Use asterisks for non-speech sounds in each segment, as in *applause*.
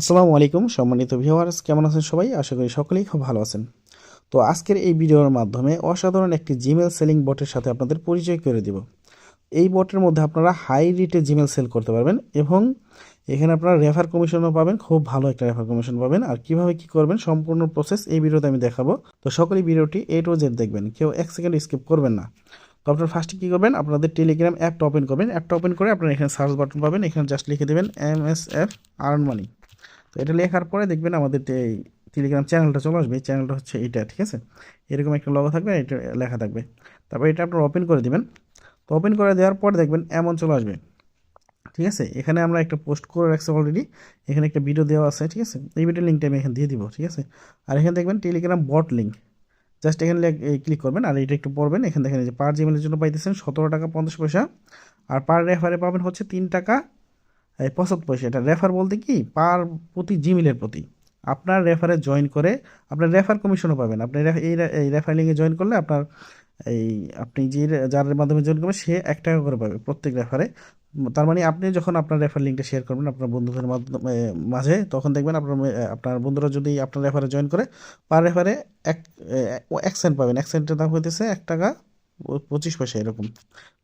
আসসালামু আলাইকুম, সম্মানিত ভিউয়ার্স কেমন আছেন সবাই? আশা করি সকলেই খুব ভালো আছেন। তো আজকের এই ভিডিওর মাধ্যমে অসাধারণ একটি জিমেল সেলিং বটের সাথে আপনাদের পরিচয় করে দিব। এই বটের মধ্যে আপনারা হাই রেটে জিমেল সেল করতে পারবেন এবং এখানে আপনারা রেফার কমিশনও পাবেন, খুব ভালো একটা রেফার কমিশন পাবেন। আর কীভাবে কি করবেন, সম্পূর্ণ প্রসেস এই ভিডিওতে আমি দেখাবো। তো সকলেই ভিডিওটি এ টু জেড দেখবেন, কেউ এক সেকেন্ড স্কিপ করবেন না। তো আপনারা ফার্স্টে কী করবেন, আপনাদের টেলিগ্রাম অ্যাপটা ওপেন করবেন। অ্যাপটা ওপেন করে আপনারা এখানে সার্চ বাটন পাবেন, এখানে জাস্ট লিখে দেবেন M S F earn money এটা লেখার পরে দেখবেন আমাদের এই টেলিগ্রাম চ্যানেলটা চলে আসবে চ্যানেলটা হচ্ছে এইটা, ঠিক আছে? এরকম একটা লগো থাকবে, এটা লেখা থাকবে। তারপর এটা আপনারা ওপেন করে দেবেন। তো ওপেন করে দেওয়ার পর দেখবেন এমন চলে আসবে, ঠিক আছে? এখানে আমরা একটা পোস্ট করে রাখছি অলরেডি এখানে একটা ভিডিও দেওয়া আছে, ঠিক আছে? এই ভিডিও লিঙ্কটা আমি এখানে দিয়ে দিব, ঠিক আছে? আর এখানে দেখবেন টেলিগ্রাম বট লিঙ্ক জাস্ট এখানে ক্লিক করবেন, আর এটা একটু পড়বেন। এখানে দেখেন যে পার জিমেলের জন্য পাইতেছেন সতেরো টাকা পঞ্চাশ পয়সা। আর পার রেফারে পাবেন হচ্ছে তিন টাকা পঁচাত্তর পয়সা এটা রেফার বলতে কি, পার প্রতি জিমেলের প্রতি। আপনার রেফারে জয়েন করে আপনার রেফার কমিশনও পাবেন। আপনি এই রেফার লিঙ্কে জয়েন করলে আপনার এই আপনি যে যার মাধ্যমে জয়েন করবেন সে এক টাকা করে পাবে প্রত্যেক রেফারে। তার মানে আপনি যখন আপনার রেফার লিঙ্কটা শেয়ার করবেন আপনার বন্ধুদের মাধ্যমে মাঝে, তখন দেখবেন আপনার আপনার বন্ধুরা যদি আপনার রেফারে জয়েন করে, পার রেফারে এক এক সেন্ট পাবেন। এক সেন্টের দাম হইতেছে এক টাকা পঁচিশ পয়সা এরকম।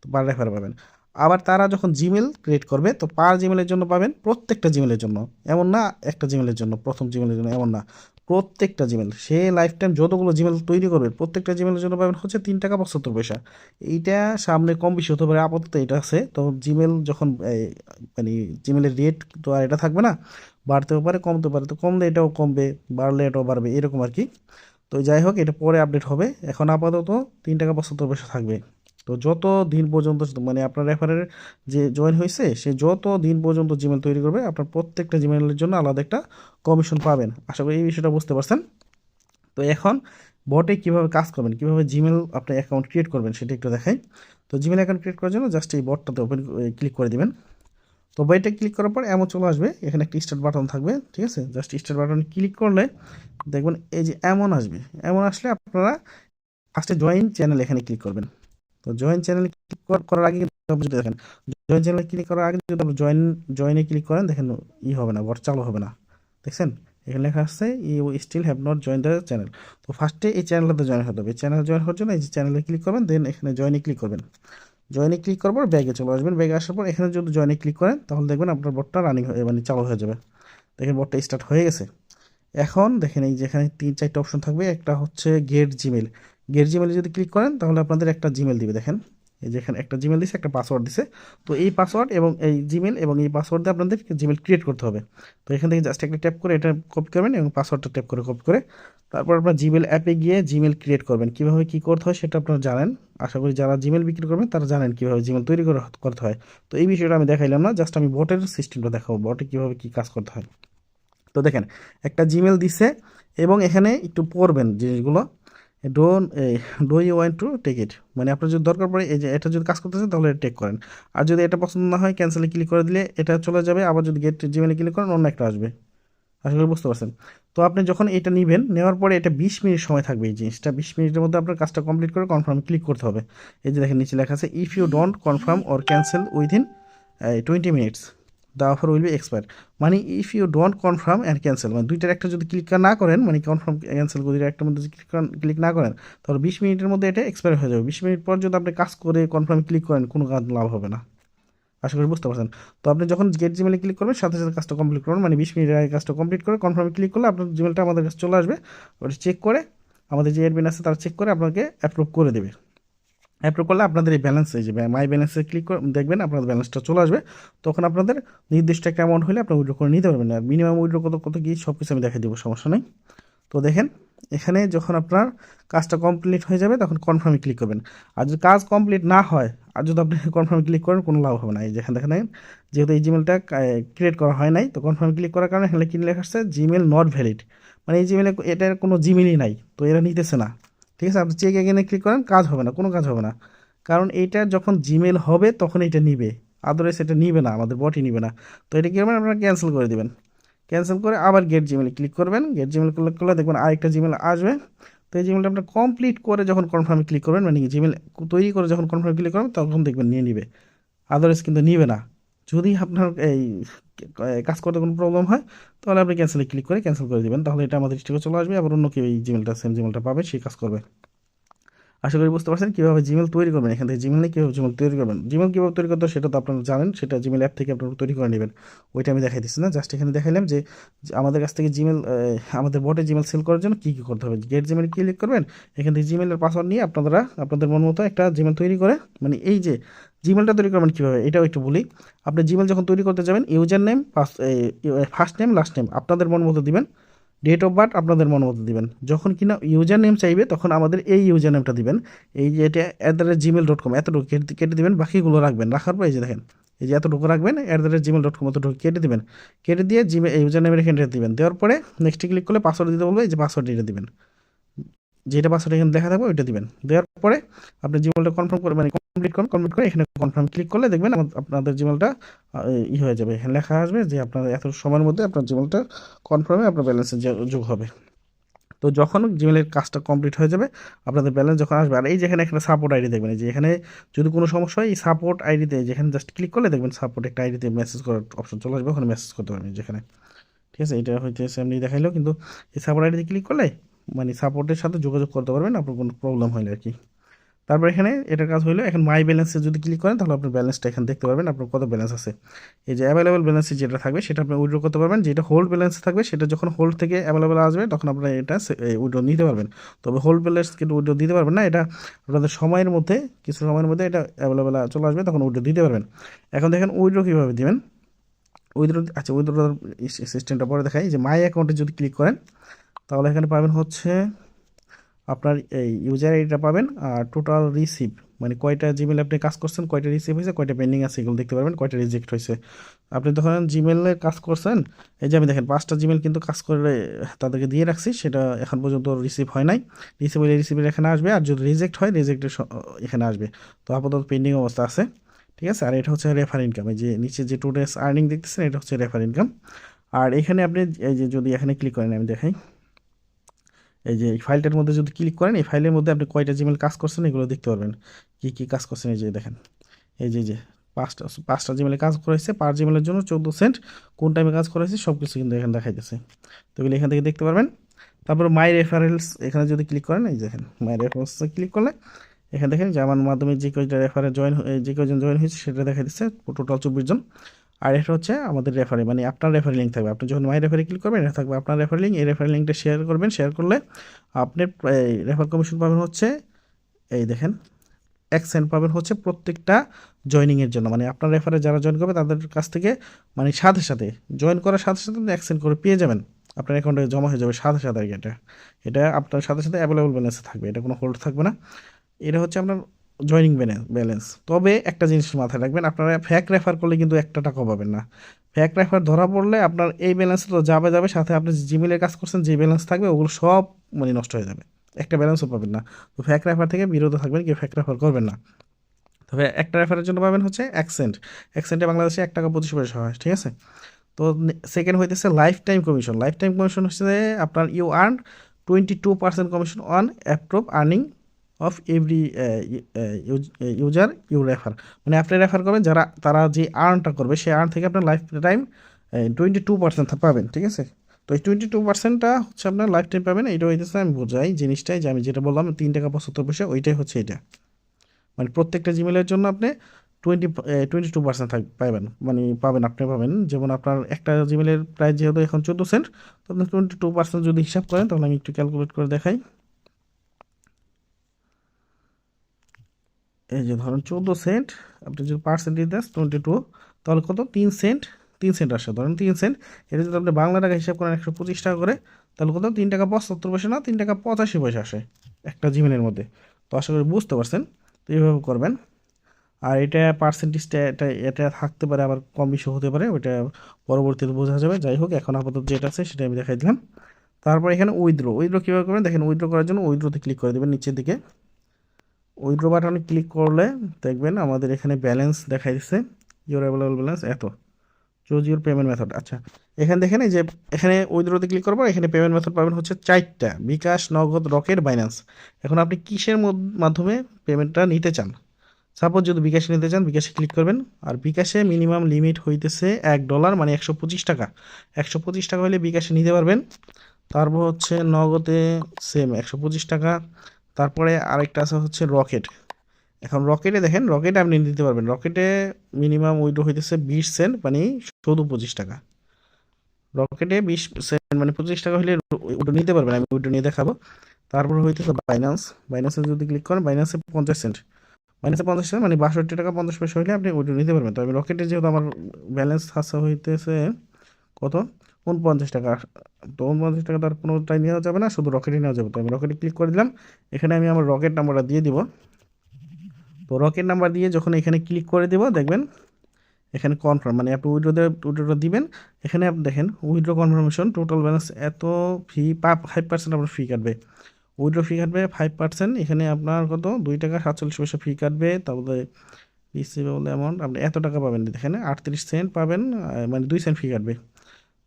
তো পার রেফারে পাবেন। আবার তারা যখন জিমেল ক্রিয়েট করবে, তো পার জিমেলের জন্য পাবেন প্রত্যেকটা জিমেলের জন্য। এমন না একটা জিমেলের জন্য, প্রথম জিমেলের জন্য, এমন না। প্রত্যেকটা জিমেল সে লাইফ টাইম যতগুলো জিমেল তৈরি করবে, প্রত্যেকটা জিমেলের জন্য পাবেন হচ্ছে তিন টাকা পঁচাত্তর পয়সা। এইটা সামনে কম বেশি হতে পারে, আপাতত এটা আছে। তো জিমেল যখন মানে জিমেলের রেট তো আর এটা থাকবে না, বাড়তেও পারে কমতে পারে। তো কমলে এটাও কমবে, বাড়লে এটাও বাড়বে, এরকম আর কি। তো যাই হোক, এটা পরে আপডেট হবে। এখন আপাতত তিন টাকা পঁচাত্তর পয়সা থাকবে। তো যত দিন পর্যন্ত মানে আপনার রেফারের যে জয়েন হয়েছে, সে যত দিন পর্যন্ত জিমেল তৈরি করবে, আপনার প্রত্যেকটা জিমেলের জন্য আলাদা একটা কমিশন পাবেন। আশা করি এই বিষয়টা বুঝতে পারছেন। তো এখন বটে কীভাবে কাজ করবেন, কীভাবে জিমেল আপনি অ্যাকাউন্ট ক্রিয়েট করবেন সেটা একটু দেখাই। তো জিমেল অ্যাকাউন্ট ক্রিয়েট করার জন্য জাস্ট এই বটটাতে ওপেন ক্লিক করে দিবেন। তো বইটা ক্লিক করার পর এমন চলে আসবে, এখানে একটা স্টার্ট বাটন থাকবে, ঠিক আছে? জাস্ট স্টার্ট বাটন ক্লিক করলে দেখবেন এই যে এমন আসবে। এমন আসলে আপনারা ফার্স্টে জয়েন চ্যানেল এখানে ক্লিক করবেন। তো জয়েন চ্যানেল ক্লিক করার আগে আপনি যদি দেখেন জয়েন চ্যানেল ক্লিক করার আগে যদি আপনি জয়েন জয়েনে ক্লিক করেন, দেখেন ই হবে না বট চালু হবে না। দেখছেন? এখানে লেখা আসছে you still have not join the channel তো ফার্স্টে এই চ্যানেলটাতে জয়েন হতে হবে। চ্যানেল জয়েন হওয়ার জন্য এই যে চ্যানেলে ক্লিক করবেন দেন এখানে জয়েনে ক্লিক করবেন। জয়েনে ক্লিক করার পর ব্যাগে চলে আসবেন। ব্যাগে আসার পর এখানে যদি জয়েনে ক্লিক করেন, তাহলে দেখবেন আপনার বটটা রানিং হয়ে মানে চালু হয়ে যাবে। দেখেন বটটা স্টার্ট হয়ে গেছে। এখন দেখেন এই যেখানে তিন, চারটে অপশন থাকবে। একটা হচ্ছে গেট জিমেল গেট জিমেলে যদি ক্লিক করেন, তাহলে আপনাদের একটা জিমেল দিবে, দেখেন। এই যেখানে একটা জিমেল দিছে, একটা পাসওয়ার্ড দিছে। তো এই পাসওয়ার্ড এবং এই জিমেল এবং এই পাসওয়ার্ড দিয়ে আপনাদের জিমেল ক্রিয়েট করতে হবে। তো এখান থেকে জাস্ট একটা ট্যাপ করে এটা কপি করবেন এবং পাসওয়ার্ডটা ট্যাপ করে কপি করে তারপর আপনার জিমেল অ্যাপে গিয়ে জিমেল ক্রিয়েট করবেন। কীভাবে কী করতে হয় সেটা আপনারা জানেন। আশা করি যারা জিমেল বিক্রি করবেন, তারা জানেন কীভাবে জিমেল তৈরি করে করতে হয়। তো এই বিষয়টা আমি দেখাইলাম না জাস্ট আমি বটের সিস্টেমটা দেখাবো বটে কীভাবে কী কাজ করতে হয়। তো দেখেন, একটা জিমেল দিছে এবং এখানে একটু পড়বেন জিনিসগুলো। Don't do you want to take it মানে আপনার যদি দরকার পড়ে, এই যে এটা যদি কাজ করতেছে, তাহলে টেক করেন। আর যদি এটা পছন্দ না হয় ক্যান্সেলে ক্লিক করে দিলে এটা চলে যাবে, আবার যদি গেট জিমেলে ক্লিক করেন, অন্য একটা আসবে। আশা করি বুঝতে পারছেন। তো আপনি যখন এটা নেবেন, নেওয়ার পরে এটা বিশ মিনিট সময় থাকবে এই জিনিসটা। বিশ মিনিটের মধ্যে আপনার কাজটা কমপ্লিট করে কনফার্ম ক্লিক করতে হবে। এই যে দেখেন, নিচে লেখা আছে if you don't confirm or cancel within twenty minutes the offer will be expire মানে if you don't confirm and cancel মানে দুইটার একটা যদি ক্লিক না করেন মানে কনফার্ম ক্যান্সেল করে একটার মধ্যে ক্লিক ক্লিক না করেন, তাহলে বিশ মিনিটের মধ্যে এটা এক্সপায়ার হয়ে যাবে। বিশ মিনিট পর যদি আপনি কাজ করে কনফার্ম ক্লিক করেন, কোনো কাজ লাভ হবে না। আশা করি বুঝতে পারছেন। তো আপনি যখন গেট জিমেলে ক্লিক করবেন, সাথে সাথে কাজটা কমপ্লিট করবেন মানে বিশ মিনিটের আগে কাজটা কমপ্লিট করে কনফার্মে ক্লিক করলে আপনার জিমেলটা আমাদের কাছে চলে আসবে। ওটা চেক করে, আমাদের যে অ্যাডমিন আছে তারা চেক করে আপনাকে অ্যাপ্রুভ করে দেবে। অ্যাপ্রুভ করলে আপনাদের এই ব্যালেন্স এই যে মাই ব্যালেন্সে ক্লিক করে দেখবেন আপনাদের ব্যালেন্সটা চলে আসবে। তখন আপনাদের নির্দিষ্ট একটা অ্যামাউন্ট হলে আপনি উইড্রো করে নিতে পারবেন। আর মিনিমাম উইড্রো কত কত কি সব কিছু আমি দেখে দেবো, সমস্যা নেই। তো দেখেন, এখানে যখন আপনার কাজটা কমপ্লিট হয়ে যাবে, তখন কনফার্মে ক্লিক করবেন। আর যদি কাজ কমপ্লিট না হয়, আর যদি আপনি *laughs* কনফার্মে ক্লিক করেন, কোনো লাভ হবে না। এই যেখানে দেখেন, যেহেতু এই জিমেলটা ক্রিয়েট করা হয় নাই, তো কনফার্মে ক্লিক করার কারণে এখানে কি লেখা আসছে? জিমেল নট ভ্যালিড মানে এই জিমেলে এটার কোনো জিমেলই নাই, তো এরা নিতেছে না। ঠিক আছে? আপনি চেক এগেনে ক্লিক করেন, কাজ হবে না, কোনো কাজ হবে না। কারণ এইটা যখন জিমেল হবে, তখন এটা নিবে। আদারওয়াইজ এটা নিবে না, আমাদের বটই নিবে না। তো এটা কী করবেন আপনারা ক্যান্সেল করে দেবেন। ক্যান্সেল করে আবার গেট জিমেলে ক্লিক করবেন। গেট জিমেল ক্লিক করলে দেখবেন আরেকটা জিমেল আসবে। তো এই জিমেলটা আপনার কমপ্লিট করে যখন কনফার্মে ক্লিক করবেন মানে জিমেল তৈরি করে যখন কনফার্মে ক্লিক করবেন, তখন দেখবেন নিয়ে নিবে। আদারওয়াইজ কিন্তু নিবে না। যদি আপনার এই কাজ করতে কোনো প্রবলেম হয়, তাহলে আপনি ক্যান্সেলে ক্লিক করে ক্যান্সেল করে দেবেন। তাহলে এটা আমাদের স্টিকে চলে আসবে, আবার অন্য কেউ এই জিমেলটা সেম জিমেলটা পাবে সেই কাজ করবে। আশা করি বুঝতে পারছেন কীভাবে জিমেল তৈরি করবেন, এখান থেকে জিমেল কীভাবে জিমেল তৈরি করবেন। জিমেল কীভাবে তৈরি করতে সেটা তো আপনারা জানেন, সেটা জিমেল অ্যাপ থেকে আপনারা তৈরি করে নেবেন। ওইটা আমি দেখাই দিচ্ছি না জাস্ট এখানে দেখাইলাম যে আমাদের কাছ থেকে জিমেল আমাদের বটে জিমেল সেল করার জন্য কী কী করতে হবে। গেট জিমেল ক্লিক করবেন, এখান থেকে জিমেলের পাসওয়ার্ড নিয়ে আপনারা, আপনাদের মন মতো একটা জিমেল তৈরি করে মানে এই যে জিমেলটা তৈরি করবেন কীভাবে? এটাও একটু বলি। আপনি জিমেল যখন তৈরি করতে যাবেন user name first name last name আপনাদের মন মতো দিবেন। ডেট অফ বার্থ আপনাদের মন মতো দিবেন। যখন কিনা ইউজার নেম চাইবে, তখন আমাদের এই ইউজার নেমটা দিবেন। এই যে এটা at the rate Gmail dot com এতটুকু কেটে দেবেন, বাকিগুলো রাখবেন। রাখার পর এই যে দেখেন, এই যে এতটুকু রাখবেন at the rate Gmail dot com এতটুকু কেটে দেবেন। কেটে দিয়ে জিমেল ইউজার নেমের এখানে দিবেন। দেওয়ার পরে নেক্সটে ক্লিক করলে পাসওয়ার্ড দিতে বলবে, এই যে পাসওয়ার্ড এটা দেবেন। যেটা পাসওয়ার্ড এখানে দেখা থাকবে ওইটা দিবেন। দেওয়ার পরে আপনি জিমেলটা কনফার্ম করে মানে কমপ্লিট করুন কমপ্লিট করে এখানে কনফার্ম ক্লিক করলে দেখবেন আপনাদের জিমেলটা ই হয়ে যাবে। এখানে লেখা আসবে যে আপনার এত সময়ের মধ্যে আপনার জিমেলটা কনফার্মে আপনার ব্যালেন্সে যোগ হবে। তো যখন জিমেলের কাজটা কমপ্লিট হয়ে যাবে, আপনাদের ব্যালেন্স যখন আসবে, আর এই যেখানে এখানে সাপোর্ট আইডি দেখবেন যে এখানে যদি কোনো সমস্যা হয়, এই সাপোর্ট আইডিতে যেখানে জাস্ট ক্লিক করলে দেখবেন সাপোর্ট একটা আইডিতে মেসেজ করার অপশন চলে আসবে, ওখানে মেসেজ করতে পারবেন যেখানে। ঠিক আছে? এটা হইতেছে এমনি দেখাইলেও কিন্তু এই সাপোর্ট আইডিতে ক্লিক করলে মানে সাপোর্টের সাথে যোগাযোগ করতে পারবেন, আপনার কোনো প্রবলেম হলে আর কি। তারপর এখানে এটার কাজ হলো এখন মাই ব্যালেন্সে যদি ক্লিক করেন, তাহলে আপনার ব্যালেন্সটা এখানে দেখতে পারবেন, আপনার কত ব্যালেন্স আছে। এই যে অ্যাভেলেবল ব্যালেন্সে যেটা থাকবে, সেটা আপনি উইড্রো করতে পারবেন, যেটা হোল্ড ব্যালেন্স থাকবে, সেটা যখন হোল্ড থেকে অ্যাভেলেবল আসবে, তখন আপনারা এটা উইড্রো নিতে পারবেন। তবে হোল্ড ব্যালেন্স কিন্তু উইড্রো দিতে পারবেন না, এটা আপনাদের সময়ের মধ্যে, কিছু সময়ের মধ্যে এটা অ্যাভেলেবেল চলে আসবে, তখন উইড্রো দিতে পারবেন। এখন দেখেন উইড্রো কীভাবে দিবেন? উইড্রো আচ্ছা উইড্রোর সিস্টেমটা পরে দেখাই, যে মাই অ্যাকাউন্টে যদি ক্লিক করেন, তাহলে এখানে পাবেন হচ্ছে আপনার এই ইউজার আইডিটা পাবেন আর টোটাল রিসিভ মানে কয়টা জিমেল আপনি কাজ করছেন, কয়টা রিসিভ হয়েছে, কয়টা পেন্ডিং আছে এগুলো দেখতে পারবেন, কয়টা রিজেক্ট হয়েছে। আপনি ধরেন জিমেলে কাজ করছেন, এই যে আমি দেখেন পাঁচটা জিমেল কিন্তু কাজ করে তাদেরকে দিয়ে রাখছি, সেটা এখন পর্যন্ত রিসিভ হয় নাই। রিসিভ হলে রিসিভের এখানে আসবে, আর যদি রিজেক্ট হয় রিজেক্টের এখানে আসবে। তো আপাতত পেন্ডিং অবস্থা আছে, ঠিক আছে? আর এটা হচ্ছে রেফার ইনকাম এই যে নিচে যে টু ডেস আর্নিং দেখতেছেন, এটা হচ্ছে রেফার ইনকাম আর এখানে আপনি এই যে যদি এখানে ক্লিক করেন, আমি দেখাই। এই যে এই ফাইলটার মধ্যে যদি ক্লিক করেন, এই ফাইলের মধ্যে আপনি কয়টা জিমেল কাজ করছেন এগুলো দেখতে পারবেন। কী কী কাজ করছেন, এই যে দেখেন। এই যে যে পাঁচটা পাঁচটা জিমেলে কাজ করেছে পার জিমেলের জন্য চোদ্দ সেন্ট, কোন টাইমে কাজ করেছে সব কিছু কিন্তু এখানে দেখাইতেছে। তো এগুলো এখান থেকে দেখতে পারবেন। তারপর মাই রেফারেলস এখানে যদি ক্লিক করেন, এই দেখেন মাই রেফারেলসে ক্লিক করলে এখানে দেখেন যে আমার মাধ্যমে যে কয়টা রেফারে জয়েন যে কয়জন জয়েন হয়েছে সেটা দেখা দিচ্ছে টোটাল চব্বিশ জন। আর এটা হচ্ছে আমাদের রেফারি মানে আপনার রেফারি লিঙ্ক থাকবে। আপনি যখন মাই রেফারি ক্লিক করবেন, এটা থাকবে আপনার রেফারি লিঙ্ক এই রেফারি লিঙ্কটা শেয়ার করবেন। শেয়ার করলে আপনি রেফার কমিশন পাবেন হচ্ছে, এই দেখেন এক সেন্ট পাবেন হচ্ছে প্রত্যেকটা জয়নিংয়ের জন্য। মানে আপনার রেফারে যারা জয়েন করবে, তাদের কাছ থেকে মানে সাথে সাথে জয়েন করার সাথে সাথে এক সেন্ট করে পেয়ে যাবেন। আপনার অ্যাকাউন্টে জমা হয়ে যাবে সাথে সাথে এটা। এটা আপনার সাথে সাথে অ্যাভেলেবল ব্যালেন্সে থাকবে, এটা কোনো হোল্ড থাকবে না। এটা হচ্ছে আপনার জয়নিং ব্যালেন্স তবে একটা জিনিস মাথায় রাখবেন, আপনারা ফ্যাক রেফার করলে কিন্তু একটা টাকাও পাবেন না। ফ্যাক রেফার ধরা পড়লে আপনার এই ব্যালেন্স তো যাবে যাবে, সাথে আপনি জিমেলের কাজ করছেন, যে ব্যালেন্স থাকবে, ওগুলো সব মানে নষ্ট হয়ে যাবে। একটা ব্যালেন্সও পাবেন না। তো ফ্যাক রেফার থেকে বিরত থাকবেন, কেউ ফ্যাক রেফার করবেন না। তবে একটা রেফারের জন্য পাবেন হচ্ছে এক সেন্ট এক সেন্টে বাংলাদেশে এক টাকা পঁচিশ পয়সা হয়, ঠিক আছে? তো সেকেন্ড হইতেছে life time commission life time commission হচ্ছে আপনার you earn twenty two percent commission on approve earning of every user you refer মানে আপনি রেফার করবেন যারা, তারা যে আর্নটা করবে, সেই আর্ন থেকে আপনার life time twenty two percent পাবেন, ঠিক আছে? তো এই টোয়েন্টি টু পার্সেন্টটা হচ্ছে আপনার লাইফ টাইম পাবেন, এইটা হইতেছে আমি বোঝাই জিনিসটাই যে আমি যেটা বললাম, তিন টাকা পঁচাত্তর পয়সা, ওইটাই হচ্ছে এটা। মানে প্রত্যেকটা জিমেলের জন্য আপনি টোয়েন্টি টোয়েন্টি টু পার্সেন্ট থাক পাবেন মানে পাবেন, আপনি পাবেন। যেমন আপনার একটা জিমেলের প্রাইস যেহেতু এখন চোদ্দ সেন্ট তো আপনি টোয়েন্টি টু পার্সেন্ট যদি হিসাব করেন, তাহলে আমি একটু ক্যালকুলেট করে দেখাই। এই যে ধরুন চোদ্দ সেন্ট, আপনি যদি পার্সেন্টেজ দেন টোয়েন্টি টু তাহলে কত? তিন সেন্ট তিন সেন্ট আসে। ধরেন তিন সেন্ট, এটা যদি আপনি বাংলা টাকা হিসাব করেন একশো পঁচিশ টাকা করে, তাহলে কত? তিন টাকা পঁচাত্তর পয়সা না, তিন টাকা পঁচাশি পয়সা আসে একটা জিমেলের মধ্যে। তো আশা করি বুঝতে পারছেন, তো এইভাবে করবেন। আর এটা পার্সেন্টেজটা এটা এটা থাকতে পারে, আবার কম বেশি হতে পারে, ওইটা পরবর্তীতে বোঝা যাবে। যাই হোক, এখন আপাতত যেটা আছে সেটা আমি দেখাই দিলাম। তারপর এখানে উইথড্রো উইথড্রো কীভাবে করবেন? দেখেন উইথড্রো করার জন্য উইথড্রোতে ক্লিক করে দেবেন নিচের দিকে। উইথড্রো বাটনে ক্লিক করলে দেখবেন আমাদের এখানে ব্যালেন্স দেখাই দিচ্ছে ইউর অ্যাভেলেবল ব্যালেন্স এত। চুজ ইউর পেমেন্ট মেথড আচ্ছা এখানে দেখেন যে, এখানে উইথড্রোতে ক্লিক করব এখানে পেমেন্ট মেথড পাবেন হচ্ছে চারটা, বিকাশ, নগদ, রকেট বাইন্যান্স এখন আপনি কিসের মাধ্যমে পেমেন্টটা নিতে চান? সাপোজ যদি বিকাশে নিতে চান, বিকাশে ক্লিক করবেন, আর বিকাশে মিনিমাম লিমিট হইতেছে এক ডলার মানে একশো পঁচিশ টাকা। একশো পঁচিশ টাকা হলে বিকাশে নিতে পারবেন। তারপর হচ্ছে নগদে সেম একশো পঁচিশ টাকা। তারপরে আরেকটা আছে হচ্ছে রকেট। এখন রকেটে দেখেন, রকেটে আপনি নিতে পারবেন। রকেটে মিনিমাম উইড্রো হইতেছে বিশ সেন্ট মানে চৌদ্দ পঁচিশ টাকা। রকেটে বিশ সেন্ট মানে পঁচিশ টাকা হলে উইড্রো নিতে পারবেন, আমি উইড্রো নিয়ে দেখাবো। তারপর হইতেছে বাইন্যান্স বাইন্যান্সে যদি ক্লিক করেন বাইন্যান্সে পঞ্চাশ সেন্ট বাইন্যান্সে পঞ্চাশ সেন্ট মানে বাষট্টি টাকা, পঞ্চাশ পয়সা হলে আপনি উইড্রো নিতে পারবেন। তো আমি রকেটে যেহেতু আমার ব্যালেন্স আছে হইতেছে কত? উনপঞ্চাশ টাকা। তো উনপঞ্চাশ টাকা তার কোনোটাই নেওয়া যাবে না, শুধু রকেটে নেওয়া যাবে। তো আমি রকেটে ক্লিক করে দিলাম। এখানে আমি আমার রকেট নাম্বারটা দিয়ে দিব। তো রকেট নাম্বার দিয়ে যখন এখানে ক্লিক করে দেব, দেখবেন এখানে কনফার্ম মানে আপনি উইড্রো উইড্রোটা দিবেন। এখানে আপনি দেখেন উইড্রো কনফার্মেশন টোটাল ব্যালেন্স এত ফি ফাইভ পার্সেন্ট আপনার ফি কাটবে। উইড্রো ফি কাটবে ফাইভ পার্সেন্ট এখানে আপনার কত? দুই টাকা সাতচল্লিশ পয়সা ফি কাটবে। তারপরে রিসিভেবল অ্যামাউন্ট আপনি এত টাকা পাবেন এখানে আটত্রিশ সেন্ট পাবেন মানে দুই সেন্ট ফি কাটবে।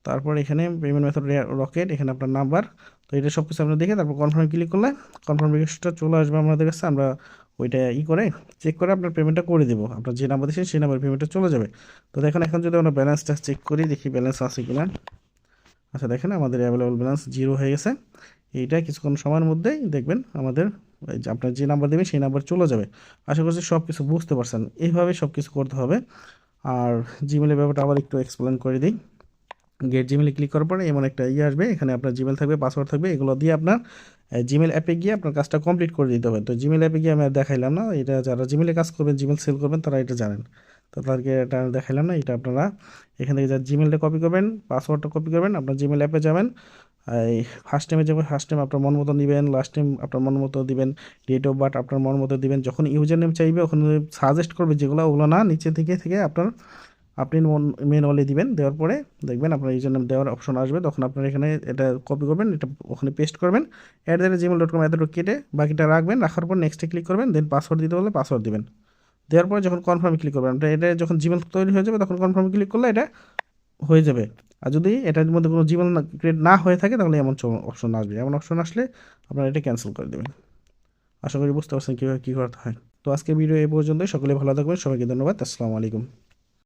তারপর এখানে পেমেন্ট মেথড রকেট এখানে আপনার নাম্বার তো এটা সব কিছু আপনার দেখে তারপর কনফার্ম ক্লিক করলে কনফার্ম রিকোয়েস্টটা চলে আসবে আমাদের কাছে, আমরা ওইটা ই করে চেক করে আপনার পেমেন্টটা করে দেবো। আপনার যে নাম্বার দিয়েছেন সেই নাম্বার পেমেন্টটা চলে যাবে। তো দেখেন, এখন যদি আমরা ব্যালেন্সটা চেক করি, দেখি ব্যালেন্স আছে কি না আচ্ছা দেখেন আমাদের অ্যাভেলেবল ব্যালেন্স জিরো হয়ে গেছে। এইটা কিছুক্ষণ সময়ের মধ্যেই দেখবেন আমাদের আপনার যে নাম্বার দেবেন সেই নাম্বার চলে যাবে। আশা করছি সব কিছু বুঝতে পারছেন। এইভাবে সব কিছু করতে হবে। আর জিমেলের ব্যাপারটা আবার একটু এক্সপ্লেন করে দিই। গেট জিমেলে ক্লিক করার পরে এমন একটা ইয়ে আসবে, এখানে আপনার জিমেল থাকবে পাসওয়ার্ড থাকবে, এগুলো দিয়ে আপনার জিমেল অ্যাপে গিয়ে আপনার কাজটা কমপ্লিট করে দিতে হবে। তো জিমেল অ্যাপে গিয়ে আমি আর দেখাইলাম না, এটা যারা জিমেলে কাজ করবেন জিমেল সেল করবেন, তারা এটা জানেন। তো তাদেরকে এটা দেখাইলাম না, এটা আপনারা এখান থেকে যা জিমেলটা কপি করবেন পাসওয়ার্ডটা কপি করবেন, আপনার জিমেল অ্যাপে যাবেন এই ফার্স্ট টাইমে যাবেন ফার্স্ট টাইম আপনার মন মতো দিবেন লাস্ট টাইম আপনার মন মতো দিবেন ডেট অফ বার্থ আপনার মন মতো দিবেন, যখন ইউজার নেম চাইবে, ওখানে সাজেস্ট করবে যেগুলো, ওগুলো না, নিচে থেকে থেকে আপনার আপনি ম্যানুয়ালি দিবেন, দেওয়ার পরে দেখবেন আপনার ইউজার দেওয়ার অপশন আসবে। তখন আপনার এখানে এটা কপি করবেন, এটা ওখানে পেস্ট করবেন। At the rate Gmail dot com এতটুকু কেটে বাকিটা রাখবেন, রাখার পর নেক্সটে ক্লিক করবেন দেন পাসওয়ার্ড দিতে বলে পাসওয়ার্ড দিবেন। দেওয়ার পরে যখন কনফার্মে ক্লিক করবেন, আপনার এটা যখন জিমেল তৈরি হয়ে যাবে, তখন কনফার্ম ক্লিক করলে এটা হয়ে যাবে। আর যদি এটার মধ্যে কোনো জিমেল ক্রিয়েট না হয়ে থাকে, তাহলে এমন অপশন আসবে। এমন অপশন আসলে আপনারা এটা ক্যান্সেল করে দেবেন। আশা করি বুঝতে পারছেন কীভাবে কী করতে হয়। তো আজকে ভিডিও এই পর্যন্তই। সকলে ভালো থাকবেন। সবাইকে ধন্যবাদ। আসসালামু আলাইকুম।